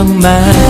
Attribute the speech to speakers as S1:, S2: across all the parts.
S1: 浪漫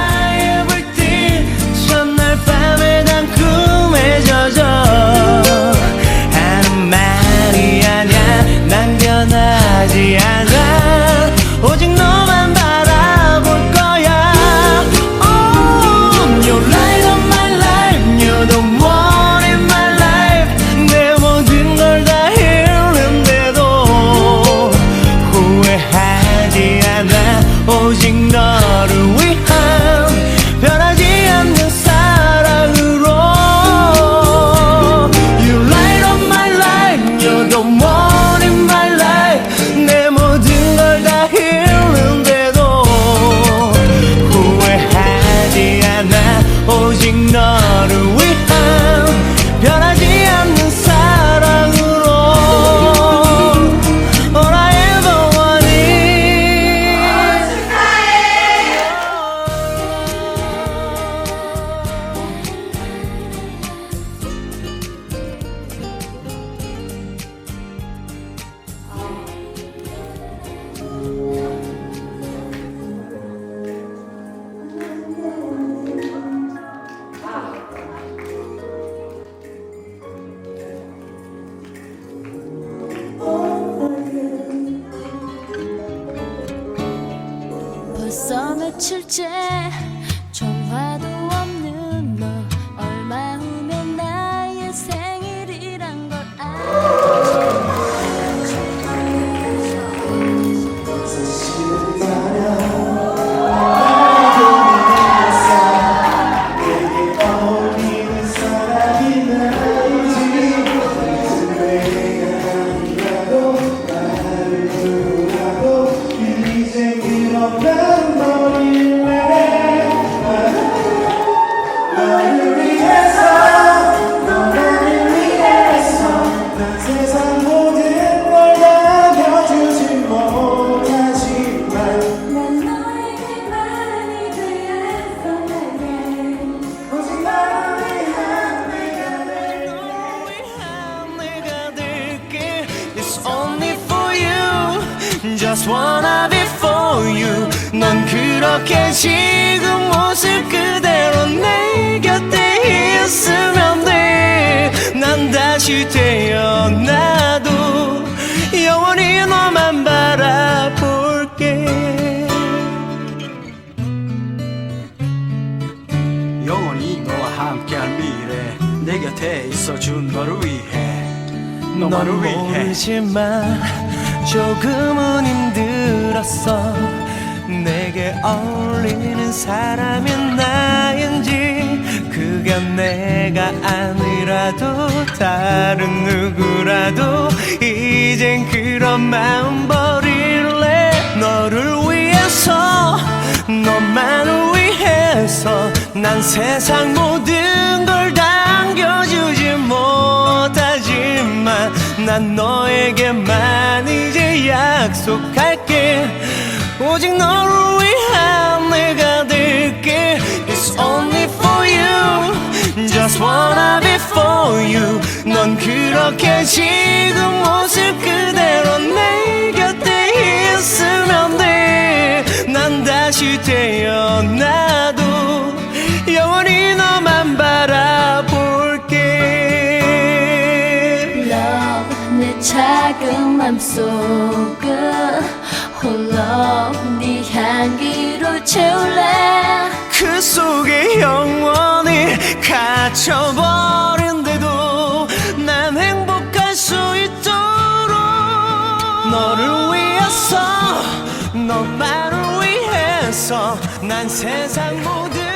S1: 며칠째 Wanna be for you. 넌 그렇게 지금 모습 그대로 내 곁에 있으면 돼난 다시 태어나도 영원히 너만 바라볼게.
S2: 영원히 너와 함께할 미래 내 곁에 있어준 너를 위해
S1: 넌
S2: 너만을 위해.
S1: 모르지만 조금은 힘들었어. 내게 어울리는 사람이 나인지 그건 내가 아니라도 다른 누구라도 이젠 그런 마음 버릴래? 너를 위해서 너만을 위해서 난 세상 모든 난 너에게만 이제 약속할게. 오직 너를 위한 내가 될게. It's only for you. Just wanna be for you. 넌 그렇게 지금 모습 그대로 내 곁에 있으면 돼난 다시 태어나
S3: 작은 맘속은 홀로 네 향기로 채울래?
S1: 그 속에 영원히 갇혀버린데도 난 행복할 수 있도록 너를 위해서 너만을 위해서 난 세상 모든